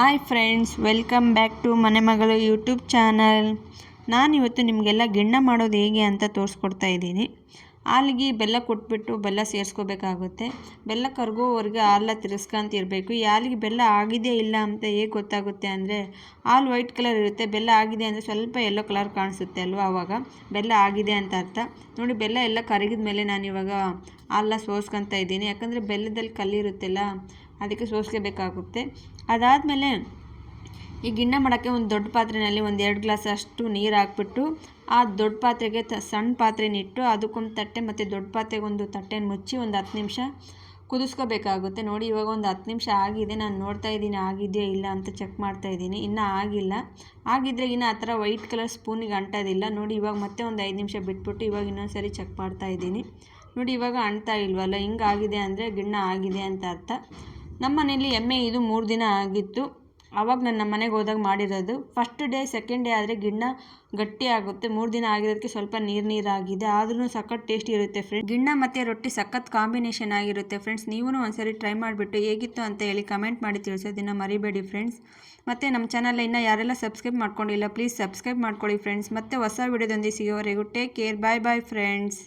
Hi friends, welcome back to ಮನೆ ಮಗಳು YouTube channel. ನಾನಿವತ್ತು ನಿಮಗೆಲ್ಲ ಗಿಣ್ಣ ಮಾಡೋದು ಹೇಗೆ ಅಂತ ತೋರಿಸ್ಕೊಡ್ತಾ ಇದ್ದೀನಿ. ಹಾಲಿಗೆ ಬೆಲ್ಲ ಕೊಟ್ಬಿಟ್ಟು ಬೆಲ್ಲ ಸೇರಿಸ್ಕೋಬೇಕಾಗುತ್ತೆ. ಬೆಲ್ಲ ಕರ್ಗೋವರೆಗೆ ಹಾಲ ತಿರ್ಸ್ಕೊಂತಿರಬೇಕು ಈ ಹಾಲಿಗೆ ಬೆಲ್ಲ ಆಗಿದೆ ಇಲ್ಲ ಅಂತ ಹೇಗೆ ಗೊತ್ತಾಗುತ್ತೆ ಅಂದರೆ, ಹಾಲು ವೈಟ್ ಕಲರ್ ಇರುತ್ತೆ. ಬೆಲ್ಲ ಆಗಿದೆ ಅಂದರೆ ಸ್ವಲ್ಪ ಎಲ್ಲೋ ಕಲರ್ ಕಾಣಿಸುತ್ತೆ ಅಲ್ವಾ ಆವಾಗ ಬೆಲ್ಲ ಆಗಿದೆ ಅಂತ ಅರ್ಥ. ನೋಡಿ, ಬೆಲ್ಲ ಎಲ್ಲ ಕರಗಿದ ಮೇಲೆ ನಾನು ಇವಾಗ ಹಾಲನ್ನ ಸೋಸ್ಕೊತಾ ಇದ್ದೀನಿ. ಯಾಕಂದರೆ ಬೆಲ್ಲದಲ್ಲಿ ಕಲ್ಲಿರುತ್ತಲ್ಲ ಅದಕ್ಕೆ ಸೋಸ್ಕೋಬೇಕಾಗುತ್ತೆ. ಅದಾದಮೇಲೆ ಈ ಗಿಣ್ಣ ಮಾಡೋಕ್ಕೆ ಒಂದು ದೊಡ್ಡ ಪಾತ್ರೆಯಲ್ಲಿ ಒಂದು ಎರಡು ಗ್ಲಾಸ್ ಅಷ್ಟು ನೀರು ಹಾಕ್ಬಿಟ್ಟು ಆ ದೊಡ್ಡ ಪಾತ್ರೆಗೆ ತ, ಸಣ್ಣ ಪಾತ್ರೆನಿಟ್ಟು ಅದಕ್ಕೊಂದು ತಟ್ಟೆ ಮತ್ತು ದೊಡ್ಡ ಪಾತ್ರೆಗೆ ಒಂದು ತಟ್ಟೆನ ಮುಚ್ಚಿ ಒಂದು ಹತ್ತು ನಿಮಿಷ ಕುದಿಸ್ಕೋಬೇಕಾಗುತ್ತೆ. ನೋಡಿ, ಇವಾಗ ಒಂದು ಹತ್ತು ನಿಮಿಷ ಆಗಿದೆ. ನಾನು ನೋಡ್ತಾ ಇದ್ದೀನಿ, ಆಗಿದೆಯೋ ಇಲ್ಲ ಅಂತ ಚೆಕ್ ಮಾಡ್ತಾ ಇದ್ದೀನಿ. ಇನ್ನೂ ಆಗಿಲ್ಲ. ಆಗಿದ್ದರೆ ಇನ್ನು ಆ ಥರ ವೈಟ್ ಕಲರ್ ಸ್ಪೂನಿಗೆ ಅಂಟೋದಿಲ್ಲ. ನೋಡಿ, ಇವಾಗ ಮತ್ತೆ ಒಂದು ಐದು ನಿಮಿಷ ಬಿಟ್ಬಿಟ್ಟು ಇವಾಗ ಇನ್ನೊಂದು ಸರಿ ಚೆಕ್ ಮಾಡ್ತಾ ಇದ್ದೀನಿ. ನೋಡಿ, ಇವಾಗ ಅಂಟ್ತಾ ಇಲ್ವಲ್ಲ, ಹಿಂಗಾಗಿದೆ ಅಂದರೆ ಗಿಣ್ಣ ಆಗಿದೆ ಅಂತ ಅರ್ಥ. ನಮ್ಮ ಮನೇಲಿ ಎಮ್ಮೆ ಇದು ಮೂರು ದಿನ ಆಗಿತ್ತು. ಆವಾಗ ನಾನು ನಮ್ಮ ಮನೆಗೆ ಹೋದಾಗ ಮಾಡಿರೋದು. ಫಸ್ಟ್ ಡೇ ಸೆಕೆಂಡ್ ಡೇ ಆದರೆ ಗಿಣ್ಣ ಗಟ್ಟಿ ಆಗುತ್ತೆ. ಮೂರು ದಿನ ಆಗಿರೋದಕ್ಕೆ ಸ್ವಲ್ಪ ನೀರು ನೀರಾಗಿದೆ. ಆದ್ರೂ ಸಖತ್ ಟೇಸ್ಟಿ ಇರುತ್ತೆ ಫ್ರೆಂಡ್ಸ್ ಗಿಣ್ಣ ಮತ್ತು ರೊಟ್ಟಿ ಸಖತ್ ಕಾಂಬಿನೇಷನ್ ಆಗಿರುತ್ತೆ ಫ್ರೆಂಡ್ಸ್ ನೀವೂ ಒಂದ್ಸರಿ ಟ್ರೈ ಮಾಡಿಬಿಟ್ಟು ಹೇಗಿತ್ತು ಅಂತ ಹೇಳಿ ಕಮೆಂಟ್ ಮಾಡಿ ತಿಳಿಸೋದನ್ನು ಮರಿಬೇಡಿ ಫ್ರೆಂಡ್ಸ್ ಮತ್ತು ನಮ್ಮ ಚಾನಲ್ ಇನ್ನೂ ಯಾರೆಲ್ಲ ಸಬ್ಸ್ಕ್ರೈಬ್ ಮಾಡ್ಕೊಂಡಿಲ್ಲ ಪ್ಲೀಸ್ ಸಬ್ಸ್ಕ್ರೈಬ್ ಮಾಡ್ಕೊಳ್ಳಿ ಫ್ರೆಂಡ್ಸ್ ಮತ್ತೆ ಹೊಸ ವಿಡಿಯೋದೊಂದಿಗೆ ಸಿಗೋವರೆಗೂ take care bye bye friends